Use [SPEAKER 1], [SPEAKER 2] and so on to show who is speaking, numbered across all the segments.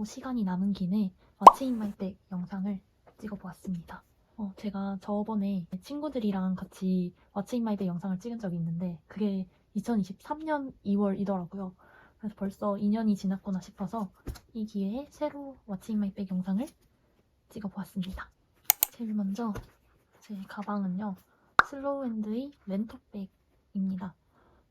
[SPEAKER 1] 퇴근하고 시간이 남은 김에 왓츠 인 마이 백 영상을 찍어보았습니다. 어, 제가 저번에 친구들이랑 같이 왓츠 인 마이 백 영상을 찍은 적이 있는데 그게 2023년 2월이더라고요. 그래서 벌써 2년이 지났구나 싶어서 이 기회에 새로 왓츠 인 마이 백 영상을 찍어보았습니다. 제일 먼저 제 가방은요. 슬로우핸드의 렌토백입니다.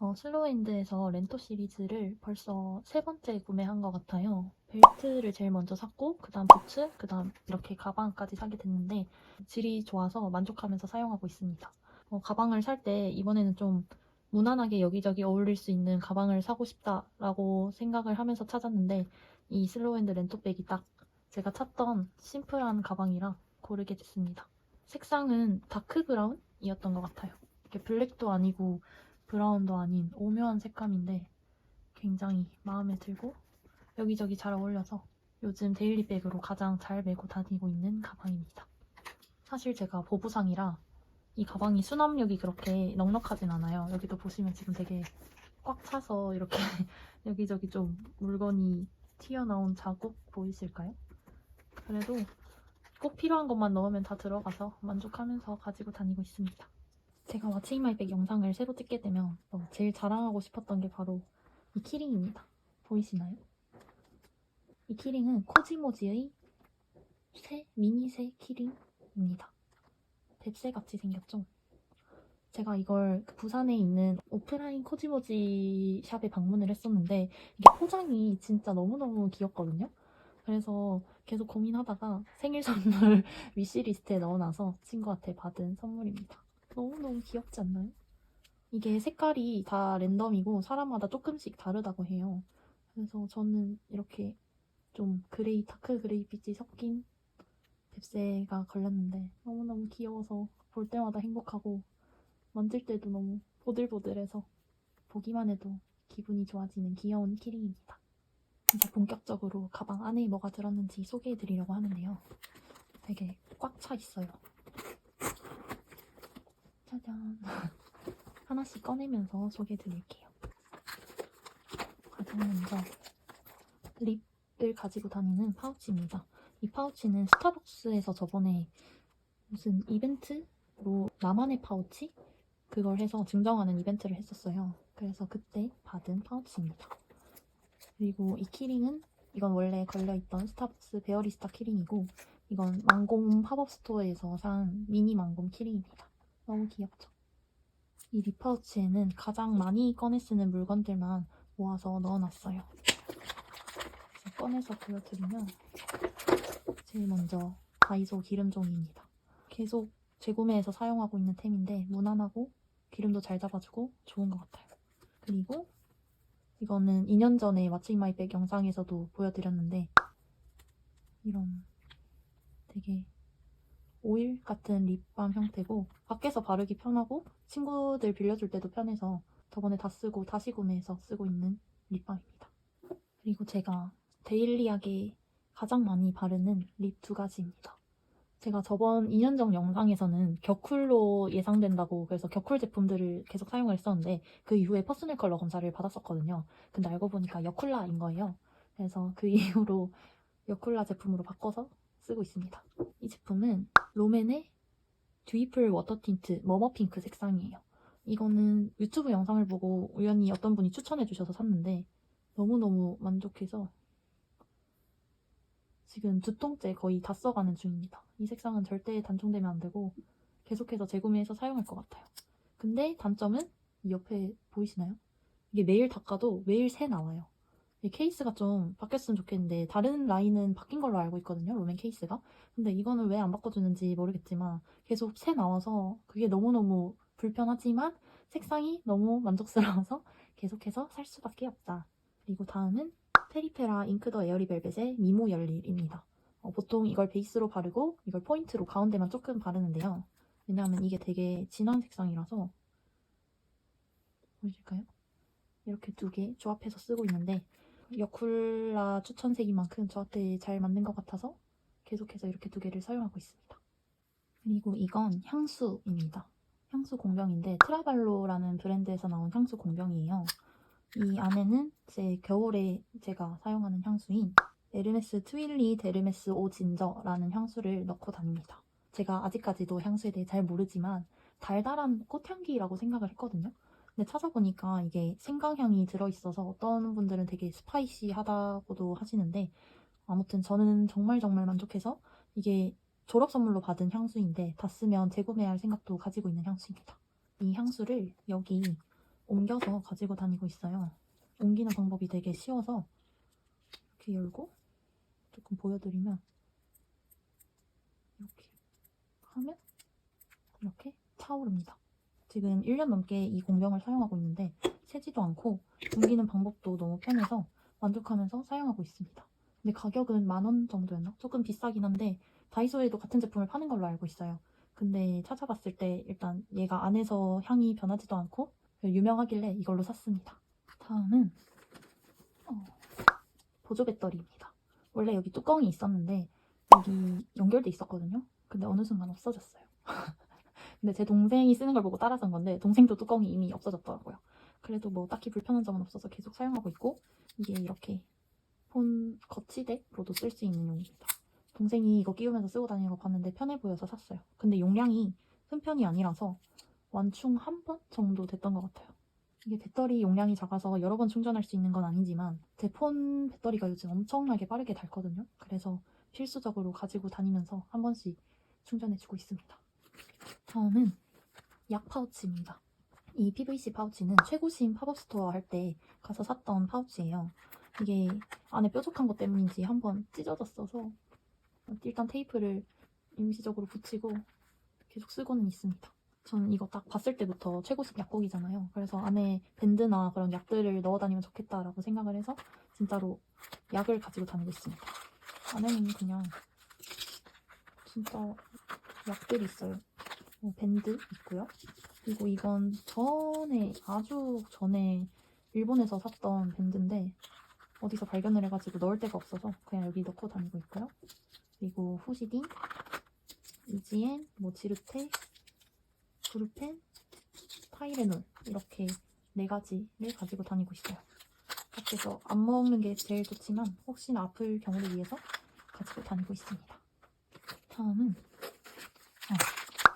[SPEAKER 1] 어, 슬로우핸드에서 렌토 시리즈를 벌써 세 번째 구매한 것 같아요. 벨트를 제일 먼저 샀고, 그 다음 부츠, 그 다음 이렇게 가방까지 사게 됐는데, 질이 좋아서 만족하면서 사용하고 있습니다. 어, 가방을 살 때 이번에는 좀 무난하게 여기저기 어울릴 수 있는 가방을 사고 싶다라고 생각을 하면서 찾았는데, 이 슬로우핸드 렌토백이 딱 제가 찾던 심플한 가방이라 고르게 됐습니다. 색상은 다크 브라운이었던 것 같아요. 이게 블랙도 아니고 브라운도 아닌 오묘한 색감인데 굉장히 마음에 들고 여기저기 잘 어울려서 요즘 데일리백으로 가장 잘 메고 다니고 있는 가방입니다. 사실 제가 보부상이라 이 가방이 수납력이 그렇게 넉넉하진 않아요. 여기도 보시면 지금 되게 꽉 차서 이렇게 여기저기 좀 물건이 튀어나온 자국 보이실까요? 그래도 꼭 필요한 것만 넣으면 다 들어가서 만족하면서 가지고 다니고 있습니다. 제가 왓츠인 마이 백 영상을 새로 찍게 되면 어, 제일 자랑하고 싶었던 게 바로 이 키링입니다. 보이시나요? 이 키링은 코지모지의 새 미니새 키링입니다. 뱁새 같이 생겼죠? 제가 이걸 그 부산에 있는 오프라인 코지모지 샵에 방문을 했었는데 이게 포장이 진짜 너무너무 귀엽거든요. 그래서 계속 고민하다가 생일 선물 위시리스트에 넣어놔서 친구한테 받은 선물입니다. 너무너무 귀엽지 않나요? 이게 색깔이 다 랜덤이고 사람마다 조금씩 다르다고 해요. 그래서 저는 이렇게 좀 그레이, 다크 그레이 빛이 섞인 뱁새가 걸렸는데 너무너무 귀여워서 볼 때마다 행복하고 만질 때도 너무 보들보들해서 보기만 해도 기분이 좋아지는 귀여운 키링입니다. 이제 본격적으로 가방 안에 뭐가 들었는지 소개해드리려고 하는데요. 되게 꽉 차 있어요. 짜잔. 하나씩 꺼내면서 소개해드릴게요. 가장 먼저 립을 가지고 다니는 파우치입니다. 이 파우치는 스타벅스에서 저번에 무슨 이벤트로 나만의 파우치? 그걸 해서 증정하는 이벤트를 했었어요. 그래서 그때 받은 파우치입니다. 그리고 이 키링은 이건 원래 걸려있던 스타벅스 베어리스타 키링이고 이건 망곰 팝업 스토어에서 산 미니 망곰 키링입니다. 너무 귀엽죠? 이 립파우치에는 가장 많이 꺼내 쓰는 물건들만 모아서 넣어놨어요. 꺼내서 보여드리면 제일 먼저 다이소 기름종이입니다. 계속 재구매해서 사용하고 있는 템인데 무난하고 기름도 잘 잡아주고 좋은 것 같아요. 그리고 이거는 2년 전에 왓츠 인 마이 백 영상에서도 보여드렸는데 이런 되게 오일 같은 립밤 형태고 밖에서 바르기 편하고 친구들 빌려줄 때도 편해서 저번에 다 쓰고 다시 구매해서 쓰고 있는 립밤입니다. 그리고 제가 데일리하게 가장 많이 바르는 립 두 가지입니다. 제가 저번 2년 전 영상에서는 겨쿨로 예상된다고 그래서 겨쿨 제품들을 계속 사용을 했었는데 그 이후에 퍼스널 컬러 검사를 받았었거든요. 근데 알고 보니까 여쿨라인 거예요. 그래서 그 이후로 여쿨라 제품으로 바꿔서 쓰고 있습니다. 이 제품은 롬앤의 듀이플 워터 틴트 머머 핑크 색상이에요. 이거는 유튜브 영상을 보고 우연히 어떤 분이 추천해 주셔서 샀는데 너무너무 만족해서 지금 두 통째 거의 다 써가는 중입니다. 이 색상은 절대 단종되면 안 되고 계속해서 재구매해서 사용할 것 같아요. 근데 단점은 이 옆에 보이시나요? 이게 매일 닦아도 매일 새 나와요. 이 케이스가 좀 바뀌었으면 좋겠는데 다른 라인은 바뀐 걸로 알고 있거든요. 롬앤 케이스가. 근데 이거는 왜 안 바꿔주는지 모르겠지만 계속 새 나와서 그게 너무너무 불편하지만 색상이 너무 만족스러워서 계속해서 살 수밖에 없다. 그리고 다음은 페리페라 잉크 더 에어리 벨벳의 미모 열릴입니다. 어, 보통 이걸 베이스로 바르고 이걸 포인트로 가운데만 조금 바르는데요. 왜냐하면 이게 되게 진한 색상이라서 보이실까요? 이렇게 두 개 조합해서 쓰고 있는데 여쿨라 추천색인 만큼 저한테 잘 맞는 것 같아서 계속해서 이렇게 두 개를 사용하고 있습니다. 그리고 이건 향수입니다. 향수 공병인데 트라발로라는 브랜드에서 나온 향수 공병이에요. 이 안에는 제 겨울에 제가 사용하는 향수인 에르메스 트윌리 데르메스 오 진저라는 향수를 넣고 다닙니다. 제가 아직까지도 향수에 대해 잘 모르지만 달달한 꽃향기라고 생각을 했거든요. 근데 찾아보니까 이게 생강향이 들어있어서 어떤 분들은 되게 스파이시하다고도 하시는데 아무튼 저는 정말 정말 만족해서 이게 졸업 선물로 받은 향수인데 다 쓰면 재구매할 생각도 가지고 있는 향수입니다. 이 향수를 여기 옮겨서 가지고 다니고 있어요. 옮기는 방법이 되게 쉬워서 이렇게 열고 조금 보여드리면 이렇게 하면 이렇게 차오릅니다. 지금 1년 넘게 이 공병을 사용하고 있는데 새지도 않고 옮기는 방법도 너무 편해서 만족하면서 사용하고 있습니다. 근데 가격은 만 원 정도였나? 조금 비싸긴 한데 다이소에도 같은 제품을 파는 걸로 알고 있어요. 근데 찾아봤을 때 일단 얘가 안에서 향이 변하지도 않고 유명하길래 이걸로 샀습니다. 다음은 어, 보조 배터리입니다. 원래 여기 뚜껑이 있었는데 여기 연결돼 있었거든요. 근데 어느 순간 없어졌어요. 근데 제 동생이 쓰는 걸 보고 따라 산 건데 동생도 뚜껑이 이미 없어졌더라고요. 그래도 뭐 딱히 불편한 점은 없어서 계속 사용하고 있고 이게 이렇게 폰 거치대로도 쓸 수 있는 용입니다. 동생이 이거 끼우면서 쓰고 다니는 거 봤는데 편해 보여서 샀어요. 근데 용량이 큰 편이 아니라서 완충 한 번 정도 됐던 것 같아요. 이게 배터리 용량이 작아서 여러 번 충전할 수 있는 건 아니지만 제 폰 배터리가 요즘 엄청나게 빠르게 닳거든요. 그래서 필수적으로 가지고 다니면서 한 번씩 충전해주고 있습니다. 다음은 약 파우치입니다. 이 PVC 파우치는 최고심 팝업 스토어 할 때 가서 샀던 파우치예요. 이게 안에 뾰족한 것 때문인지 한번 찢어졌어서 일단 테이프를 임시적으로 붙이고 계속 쓰고는 있습니다. 전 이거 딱 봤을 때부터 최고급 약국이잖아요. 그래서 안에 밴드나 그런 약들을 넣어 다니면 좋겠다라고 생각을 해서 진짜로 약을 가지고 다니고 있습니다. 안에는 그냥 진짜 약들이 있어요. 뭐 밴드 있고요. 그리고 이건 전에 아주 전에 일본에서 샀던 밴드인데 어디서 발견을 해가지고 넣을 데가 없어서 그냥 여기 넣고 다니고 있고요. 그리고 후시딘, 이지엔, 뭐 지르테, 브루펜, 타이레놀 이렇게 네 가지를 가지고 다니고 있어요. 밖에서 안 먹는 게 제일 좋지만 혹시나 아플 경우를 위해서 가지고 다니고 있습니다. 다음은 어,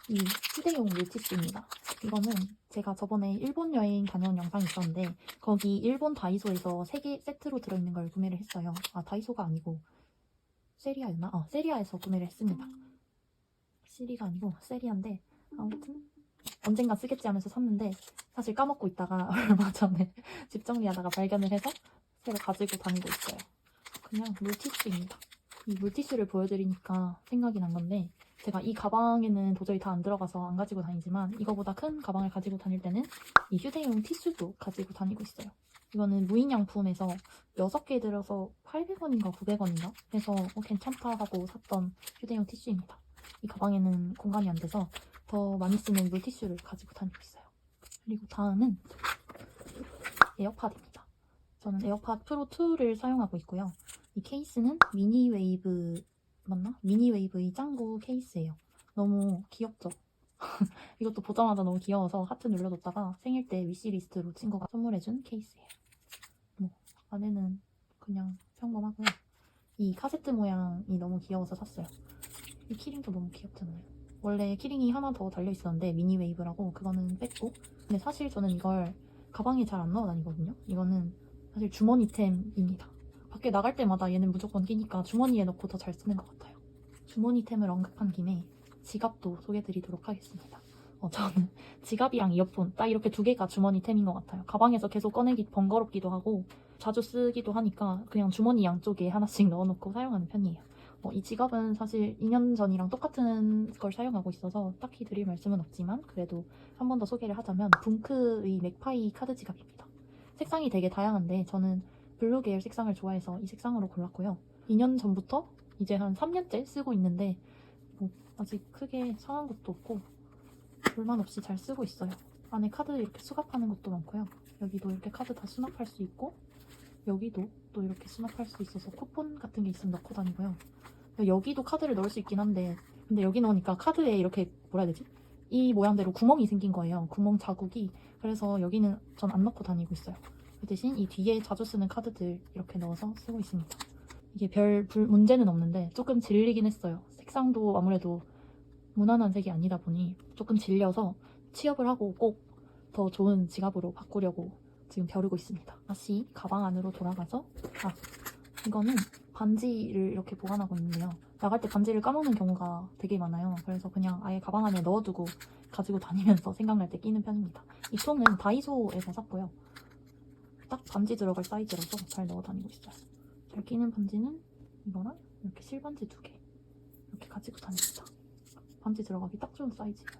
[SPEAKER 1] 이 휴대용 물티슈입니다. 이거는 제가 저번에 일본 여행 다녀온 영상이 있었는데 거기 일본 다이소에서 3개 세트로 들어있는 걸 구매를 했어요. 아 다이소가 아니고 세리아였나? 어 세리아에서 구매를 했습니다. 시리가 아니고 세리아인데 아무튼 언젠가 쓰겠지 하면서 샀는데 사실 까먹고 있다가 얼마 전에 집 정리하다가 발견을 해서 새로 가지고 다니고 있어요. 그냥 물티슈입니다. 이 물티슈를 보여드리니까 생각이 난 건데 제가 이 가방에는 도저히 다 안 들어가서 안 가지고 다니지만 이거보다 큰 가방을 가지고 다닐 때는 이 휴대용 티슈도 가지고 다니고 있어요. 이거는 무인양품에서 6개 들어서 800원인가 900원인가 해서 어, 괜찮다 하고 샀던 휴대용 티슈입니다. 이 가방에는 공간이 안 돼서 더 많이 쓰는 물티슈를 가지고 다니고 있어요. 그리고 다음은 에어팟입니다. 저는 에어팟 프로 2를 사용하고 있고요. 이 케이스는 미니 웨이브 맞나? 미니웨이브의 짱구 케이스예요. 너무 귀엽죠? 이것도 보자마자 너무 귀여워서 하트 눌러뒀다가 생일 때 위시리스트로 친구가 선물해준 케이스예요. 뭐 안에는 그냥 평범하고요. 이 카세트 모양이 너무 귀여워서 샀어요. 이 키링도 너무 귀엽잖아요. 원래 키링이 하나 더 달려있었는데 미니웨이브라고 그거는 뺐고 근데 사실 저는 이걸 가방에 잘 안 넣어 다니거든요. 이거는 사실 주머니템입니다. 밖에 나갈 때마다 얘는 무조건 끼니까 주머니에 넣고 더 잘 쓰는 것 같아요. 주머니템을 언급한 김에 지갑도 소개드리도록 하겠습니다. 어, 저는 지갑이랑 이어폰 딱 이렇게 두 개가 주머니템인 것 같아요. 가방에서 계속 꺼내기 번거롭기도 하고 자주 쓰기도 하니까 그냥 주머니 양쪽에 하나씩 넣어놓고 사용하는 편이에요. 어, 이 지갑은 사실 2년 전이랑 똑같은 걸 사용하고 있어서 딱히 드릴 말씀은 없지만 그래도 한 번 더 소개를 하자면 붕크의 맥파이 카드 지갑입니다. 색상이 되게 다양한데 저는 블루 계열 색상을 좋아해서 이 색상으로 골랐고요. 2년 전부터 이제 한 3년째 쓰고 있는데 뭐 아직 크게 상한 것도 없고 불만 없이 잘 쓰고 있어요. 안에 카드 이렇게 수납하는 것도 많고요. 여기도 이렇게 카드 다 수납할 수 있고 여기도 또 이렇게 수납할 수 있어서 쿠폰 같은 게 있으면 넣고 다니고요. 여기도 카드를 넣을 수 있긴 한데 근데 여기 넣으니까 카드에 이렇게 뭐라 해야 되지? 이 모양대로 구멍이 생긴 거예요. 구멍 자국이 그래서 여기는 전 안 넣고 다니고 있어요. 그 대신 이 뒤에 자주 쓰는 카드들 이렇게 넣어서 쓰고 있습니다. 이게 별 불- 문제는 없는데 조금 질리긴 했어요. 색상도 아무래도 무난한 색이 아니다 보니 조금 질려서 취업을 하고 꼭 더 좋은 지갑으로 바꾸려고 지금 벼르고 있습니다. 다시 가방 안으로 돌아가서 아 이거는 반지를 이렇게 보관하고 있는데요. 나갈 때 반지를 까먹는 경우가 되게 많아요. 그래서 그냥 아예 가방 안에 넣어두고 가지고 다니면서 생각날 때 끼는 편입니다. 이 통은 다이소에서 샀고요. 딱 반지 들어갈 사이즈라서 잘 넣어 다니고 있어요. 잘 끼는 반지는 이거랑 이렇게 실반지 두 개. 이렇게 가지고 다닙니다. 반지 들어가기 딱 좋은 사이즈예요.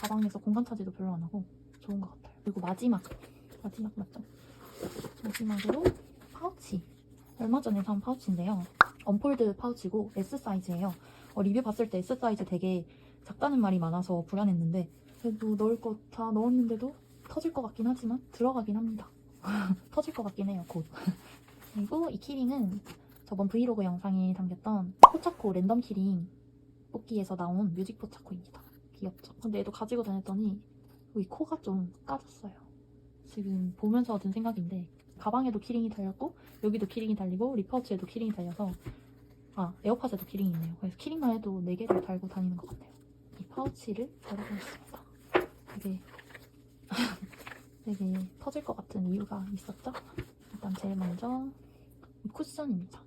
[SPEAKER 1] 가방에서 공간 차지도 별로 안 하고 좋은 것 같아요. 그리고 마지막, 마지막 맞죠? 마지막으로 파우치. 얼마 전에 산 파우치인데요. 언폴드 파우치고 S 사이즈예요. 어, 리뷰 봤을 때 S 사이즈 되게 작다는 말이 많아서 불안했는데 그래도 넣을 거다 넣었는데도 터질 것 같긴 하지만 들어가긴 합니다. 터질 것 같긴 해요, 곧. 그리고 이 키링은 저번 브이로그 영상에 담겼던 포차코 랜덤 키링 뽑기에서 나온 뮤직 포차코입니다. 귀엽죠? 근데 얘도 가지고 다녔더니 이 코가 좀 까졌어요. 지금 보면서 든 생각인데 가방에도 키링이 달렸고 여기도 키링이 달리고 립파우치에도 키링이 달려서 아 에어팟에도 키링이 있네요. 그래서 키링만 해도 4개를 달고 다니는 것 같아요. 이 파우치를 열어보겠습니다. 되게 되게 터질 것 같은 이유가 있었죠? 일단 제일 먼저 이 쿠션입니다.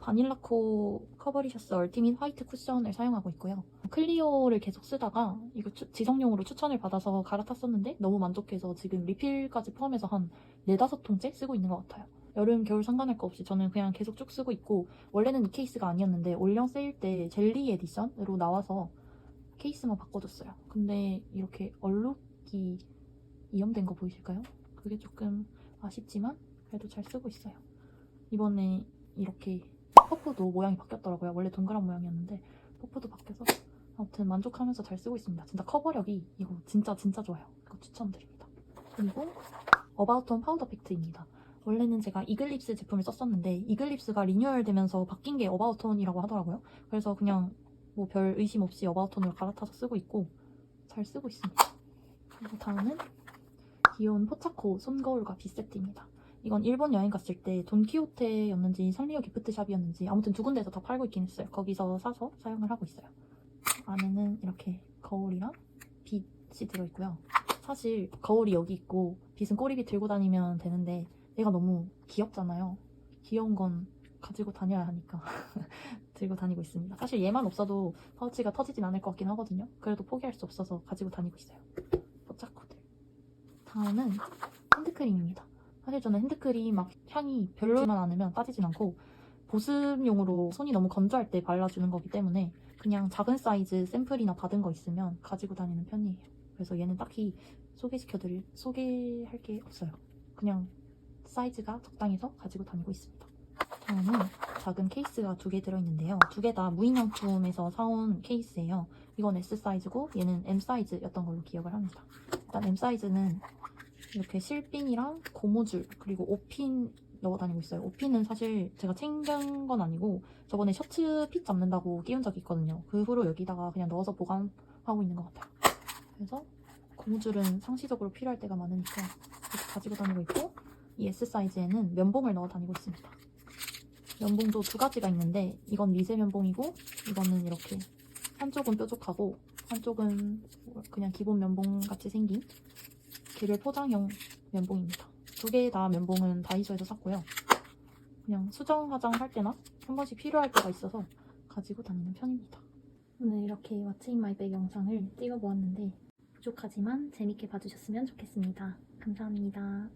[SPEAKER 1] 바닐라코 커버리셔스 얼티밋 화이트 쿠션을 사용하고 있고요. 클리오를 계속 쓰다가 이거 추- 지성용으로 추천을 받아서 갈아탔었는데 너무 만족해서 지금 리필까지 포함해서 한 4, 5통째 쓰고 있는 것 같아요. 여름, 겨울 상관할 거 없이 저는 그냥 계속 쭉 쓰고 있고 원래는 이 케이스가 아니었는데 올영 세일 때 젤리 에디션으로 나와서 케이스만 바꿔줬어요. 근데 이렇게 얼룩이 이염된 거 보이실까요? 그게 조금 아쉽지만 그래도 잘 쓰고 있어요. 이번에 이렇게 퍼프도 모양이 바뀌었더라고요. 원래 동그란 모양이었는데 퍼프도 바뀌어서 아무튼 만족하면서 잘 쓰고 있습니다. 진짜 커버력이 이거 진짜 진짜 좋아요. 이거 추천드립니다. 그리고 어바웃톤 파우더 팩트입니다. 원래는 제가 이글립스 제품을 썼었는데 이글립스가 리뉴얼 되면서 바뀐 게 어바웃톤이라고 하더라고요. 그래서 그냥 뭐 별 의심 없이 어바웃톤으로 갈아타서 쓰고 있고 잘 쓰고 있습니다. 그리고 다음은 귀여운 포차코 손거울과 빗세트입니다. 이건 일본 여행 갔을 때 돈키호테였는지 선리오 기프트샵이었는지 아무튼 두 군데에서 다 팔고 있긴 했어요. 거기서 사서 사용을 하고 있어요. 안에는 이렇게 거울이랑 빗이 들어있고요. 사실 거울이 여기 있고 빗은 꼬리빗 들고 다니면 되는데 얘가 너무 귀엽잖아요. 귀여운 건 가지고 다녀야 하니까 들고 다니고 있습니다. 사실 얘만 없어도 파우치가 터지진 않을 것 같긴 하거든요. 그래도 포기할 수 없어서 가지고 다니고 있어요. 다음은 핸드크림입니다. 사실 저는 핸드크림 막 향이 별로지만 않으면 빠지진 않고 보습용으로 손이 너무 건조할 때 발라주는 거기 때문에 그냥 작은 사이즈 샘플이나 받은 거 있으면 가지고 다니는 편이에요. 그래서 얘는 딱히 소개시켜드릴, 소개할 게 없어요. 그냥 사이즈가 적당해서 가지고 다니고 있습니다. 다음은 작은 케이스가 두 개 들어있는데요. 두 개 다 무인양품에서 사온 케이스예요. 이건 S 사이즈고 얘는 M 사이즈였던 걸로 기억을 합니다. 일단 M 사이즈는 이렇게 실핀이랑 고무줄 그리고 5핀 넣어 다니고 있어요. 5핀은 사실 제가 챙긴 건 아니고 저번에 셔츠 핏 잡는다고 끼운 적이 있거든요. 그 후로 여기다가 그냥 넣어서 보관하고 있는 것 같아요. 그래서 고무줄은 상시적으로 필요할 때가 많으니까 이렇게 가지고 다니고 있고 이 S 사이즈에는 면봉을 넣어 다니고 있습니다. 면봉도 두 가지가 있는데 이건 미세 면봉이고 이거는 이렇게 한쪽은 뾰족하고 한쪽은 그냥 기본 면봉 같이 생긴 개별 포장형 면봉입니다. 두 개 다 면봉은 다이소에서 샀고요. 그냥 수정 화장 할 때나 한 번씩 필요할 때가 있어서 가지고 다니는 편입니다. 오늘 이렇게 왓츠 인 마이 백 영상을 찍어보았는데 부족하지만 재밌게 봐주셨으면 좋겠습니다. 감사합니다.